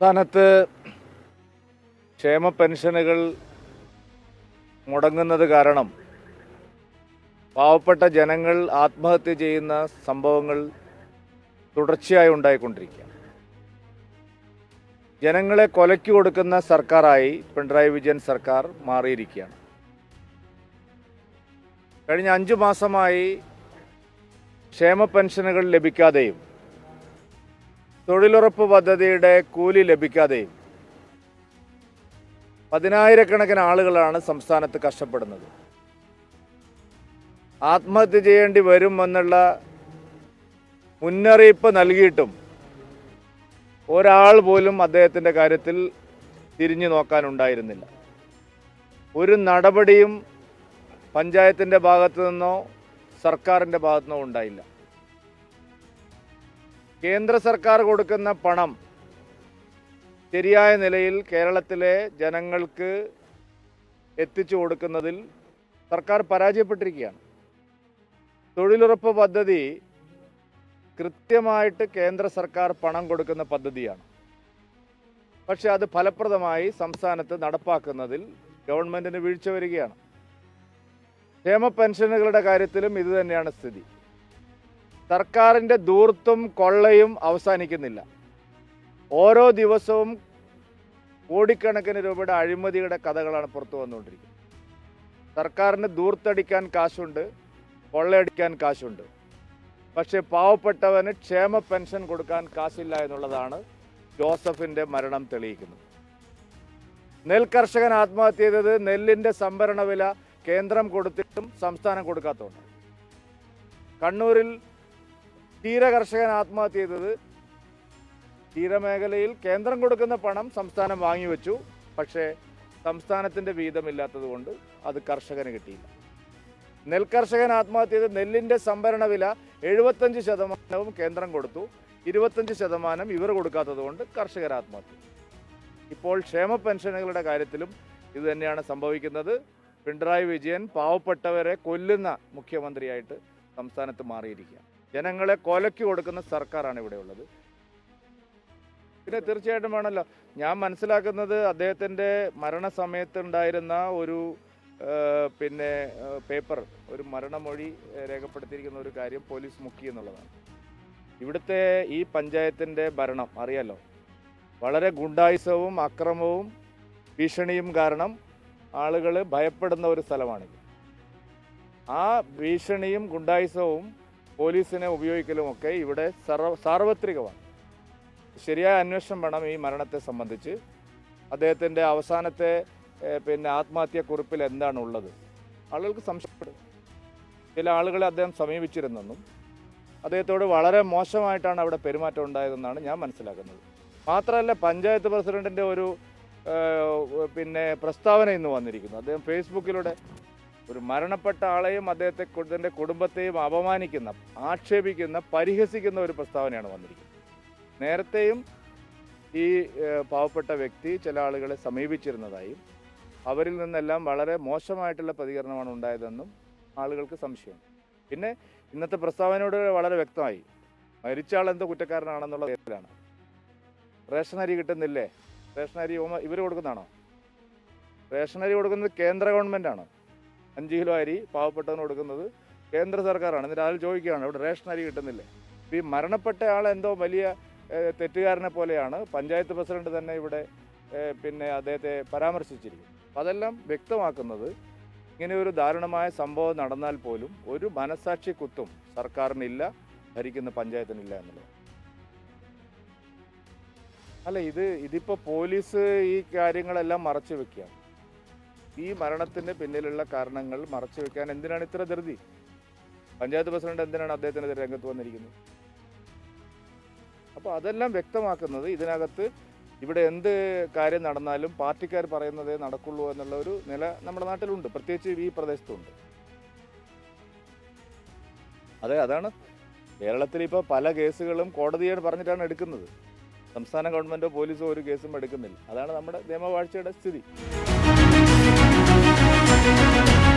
സംസ്ഥാനത്ത് ക്ഷേമ പെൻഷനുകൾ മുടങ്ങുന്നത് കാരണം പാവപ്പെട്ട ജനങ്ങൾ ആത്മഹത്യ ചെയ്യുന്ന സംഭവങ്ങൾ തുടർച്ചയായി ഉണ്ടായിക്കൊണ്ടിരിക്കുക ജനങ്ങളെ കൊലയ്ക്ക് കൊടുക്കുന്ന സർക്കാരായി പിണറായി വിജയൻ സർക്കാർ മാറിയിരിക്കുകയാണ്. കഴിഞ്ഞ അഞ്ചു മാസമായി ക്ഷേമ പെൻഷനുകൾ ലഭിക്കാതെയും തൊഴിലുറപ്പ് പദ്ധതിയുടെ കൂലി ലഭിക്കാതെയും പതിനായിരക്കണക്കിന് ആളുകളാണ് സംസ്ഥാനത്ത് കഷ്ടപ്പെടുന്നത്. ആത്മഹത്യ ചെയ്യേണ്ടി വരുമെന്നുള്ള മുന്നറിയിപ്പ് നൽകിയിട്ടും ഒരാൾ പോലും അദ്ദേഹത്തിന്റെ കാര്യത്തിൽ തിരിഞ്ഞു നോക്കാനുണ്ടായിരുന്നില്ല. ഒരു നടപടിയും പഞ്ചായത്തിന്റെ ഭാഗത്തു നിന്നോ സർക്കാരിന്റെ ഭാഗത്തു നിന്നോ ഉണ്ടായില്ല. കേന്ദ്ര സർക്കാർ കൊടുക്കുന്ന പണം ശരിയായ നിലയിൽ കേരളത്തിലെ ജനങ്ങൾക്ക് എത്തിച്ചു കൊടുക്കുന്നതിൽ സർക്കാർ പരാജയപ്പെട്ടിരിക്കുകയാണ്. തൊഴിലുറപ്പ് പദ്ധതി കൃത്യമായിട്ട് കേന്ദ്ര സർക്കാർ പണം കൊടുക്കുന്ന പദ്ധതിയാണ്. പക്ഷെ അത് ഫലപ്രദമായി സംസ്ഥാനത്ത് നടപ്പാക്കുന്നതിൽ ഗവൺമെന്റിന് വീഴ്ച വരികയാണ്. ക്ഷേമ പെൻഷനുകളുടെ കാര്യത്തിലും ഇതുതന്നെയാണ് സ്ഥിതി. സർക്കാരിന്റെ ദൂർത്തും കൊള്ളയും അവസാനിക്കുന്നില്ല. ഓരോ ദിവസവും കോടിക്കണക്കിന് രൂപയുടെ അഴിമതിയുടെ കഥകളാണ് പുറത്തു വന്നുകൊണ്ടിരിക്കുന്നത്. സർക്കാരിന് ദൂർത്തടിക്കാൻ കാശുണ്ട് കൊള്ളയടിക്കാൻ കാശുണ്ട്. പക്ഷേ പാവപ്പെട്ടവന് ക്ഷേമ പെൻഷൻ കൊടുക്കാൻ കാശില്ല എന്നുള്ളതാണ് ജോസഫിന്റെ മരണം തെളിയിക്കുന്നത്. നെൽ കർഷകൻ ആത്മഹത്യ ചെയ്തത് നെല്ലിന്റെ സംഭരണ വില കേന്ദ്രം കൊടുത്തിട്ടും സംസ്ഥാനം കൊടുക്കാത്തതുകൊണ്ട് കണ്ണൂരിൽ ക്ഷീര കർഷകൻ ആത്മഹത്യ ചെയ്തത്. ക്ഷീരമേഖലയിൽ കേന്ദ്രം കൊടുക്കുന്ന പണം സംസ്ഥാനം വാങ്ങിവെച്ചു പക്ഷേ സംസ്ഥാനത്തിന്റെ വീതമില്ലാത്തത് കൊണ്ട് അത് കർഷകന് കിട്ടിയില്ല. നെൽകർഷകൻ ആത്മഹത്യ ചെയ്ത് നെല്ലിന്റെ സംഭരണ വില എഴുപത്തഞ്ച് ശതമാനവും കേന്ദ്രം കൊടുത്തു. ഇരുപത്തഞ്ച് ശതമാനം ഇവർ കൊടുക്കാത്തത് കൊണ്ട് കർഷകർ ആത്മഹത്യ. ഇപ്പോൾ ക്ഷേമ പെൻഷനുകളുടെ കാര്യത്തിലും ഇത് തന്നെയാണ് സംഭവിക്കുന്നത്. പിണറായി വിജയൻ പാവപ്പെട്ടവരെ കൊല്ലുന്ന മുഖ്യമന്ത്രിയായിട്ട് സംസ്ഥാനത്ത് മാറിയിരിക്കുക ജനങ്ങളെ കൊലയ്ക്ക് കൊടുക്കുന്ന സർക്കാരാണ് ഇവിടെ ഉള്ളത്. പിന്നെ തീർച്ചയായിട്ടും വേണമല്ലോ. ഞാൻ മനസ്സിലാക്കുന്നത് അദ്ദേഹത്തിന്റെ മരണസമയത്തുണ്ടായിരുന്ന ഒരു പിന്നെ പേപ്പർ ഒരു മരണമൊഴി രേഖപ്പെടുത്തിയിരിക്കുന്ന ഒരു കാര്യം പോലീസ് മുക്കി എന്നുള്ളതാണ്. ഇവിടുത്തെ ഈ പഞ്ചായത്തിന്റെ ഭരണം അറിയാലോ? വളരെ ഗുണ്ടായുസവും അക്രമവും ഭീഷണിയും കാരണം ആളുകൾ ഭയപ്പെടുന്ന ഒരു സ്ഥലമാണിത്. ആ ഭീഷണിയും ഗുണ്ടായുസവും പോലീസിനെ ഉപയോഗിക്കലുമൊക്കെ ഇവിടെ സർവ സാർവത്രികമാണ്. ശരിയായ അന്വേഷണം വേണം ഈ മരണത്തെ സംബന്ധിച്ച്. അദ്ദേഹത്തിന്റെ അവസാനത്തെ പിന്നെ പിന്നെ ആത്മഹത്യാക്കുറിപ്പിൽ എന്താണ് ഉള്ളത് ആളുകൾക്ക് സംശയപ്പെടും. ചില ആളുകളെ അദ്ദേഹം സമീപിച്ചിരുന്നെന്നും അദ്ദേഹത്തോട് വളരെ മോശമായിട്ടാണ് അവിടെ പെരുമാറ്റം ഉണ്ടായതെന്നാണ് ഞാൻ മനസ്സിലാക്കുന്നത്. മാത്രമല്ല പഞ്ചായത്ത് പ്രസിഡന്റിന്റെ ഒരു പിന്നെ പ്രസ്താവന ഇന്ന് വന്നിരിക്കുന്നു. അദ്ദേഹം ഫേസ്ബുക്കിലൂടെ ഒരു മരണപ്പെട്ട ആളെയും അദ്ദേഹത്തെ അദ്ദേഹത്തിന്റെ കുടുംബത്തെയും അപമാനിക്കുന്ന ആക്ഷേപിക്കുന്ന പരിഹസിക്കുന്ന ഒരു പ്രസ്താവനയാണ് വന്നിരിക്കുന്നത്. നേരത്തെയും ഈ പാവപ്പെട്ട വ്യക്തി ചില ആളുകളെ സമീപിച്ചിരുന്നതായും അവരിൽ നിന്നെല്ലാം വളരെ മോശമായിട്ടുള്ള പ്രതികരണമാണ് ഉണ്ടായതെന്നും ആളുകൾക്ക് സംശയം പിന്നെ ഇന്നത്തെ പ്രസ്താവനയോട് വളരെ വ്യക്തമായി മരിച്ച ആൾ എന്തോ കുറ്റക്കാരനാണെന്നുള്ള തരത്തിലാണ് റേഷൻ അരി കിട്ടുന്നില്ലേ? റേഷൻ അരി ഇവർ കൊടുക്കുന്നതാണോ? റേഷൻ അരി കൊടുക്കുന്നത് കേന്ദ്ര ഗവൺമെന്റാണ്? അഞ്ച് കിലോ അരി പാവപ്പെട്ടവന് കൊടുക്കുന്നത് കേന്ദ്ര സർക്കാരാണ്. എന്നിട്ട് അതിൽ ചോദിക്കുകയാണ് ഇവിടെ റേഷൻ അരി കിട്ടുന്നില്ലേ? ഈ മരണപ്പെട്ട ആൾ എന്തോ വലിയ തെറ്റുകാരനെ പോലെയാണ്. പഞ്ചായത്ത് പ്രസിഡന്റ് തന്നെ ഇവിടെ പിന്നെ അദ്ദേഹത്തെ പരാമർശിച്ചിരിക്കും അതെല്ലാം വ്യക്തമാക്കുന്നത് ഇങ്ങനെ ഒരു ദാരുണമായ സംഭവം നടന്നാൽ പോലും ഒരു മനസാക്ഷി കുത്തും സർക്കാരിനില്ല ഭരിക്കുന്ന പഞ്ചായത്തിനില്ല എന്നുള്ളത്. അല്ല ഇത് ഇതിപ്പോൾ പോലീസ് ഈ കാര്യങ്ങളെല്ലാം മറച്ചു വെക്കുകയാണ്. ഈ മരണത്തിന്റെ പിന്നിലുള്ള കാരണങ്ങൾ മറച്ചു വെക്കാൻ എന്തിനാണ് ഇത്ര ധൃതി? പഞ്ചായത്ത് പ്രസിഡന്റ് എന്തിനാണ് അദ്ദേഹത്തിനെതിരെ രംഗത്ത് വന്നിരിക്കുന്നത്? അപ്പോൾ അതെല്ലാം വ്യക്തമാക്കുന്നത് ഇതിനകത്ത് ഇവിടെ എന്ത് കാര്യം നടന്നാലും പാർട്ടിക്കാർ പറയുന്നതേ നടക്കുള്ളൂ എന്നുള്ള ഒരു നില നമ്മുടെ നാട്ടിലുണ്ട്. പ്രത്യേകിച്ച് ഈ പ്രദേശത്തുണ്ട്. അതെ അതാണ്. കേരളത്തിൽ ഇപ്പോൾ പല കേസുകളും കോടതിയോട് പറഞ്ഞിട്ടാണ് എടുക്കുന്നത്. സംസ്ഥാന ഗവൺമെന്റോ പോലീസോ ഒരു കേസും എടുക്കുന്നില്ല. അതാണ് നമ്മുടെ നിയമവാഴ്ചയുടെ സ്ഥിതി. Thank you.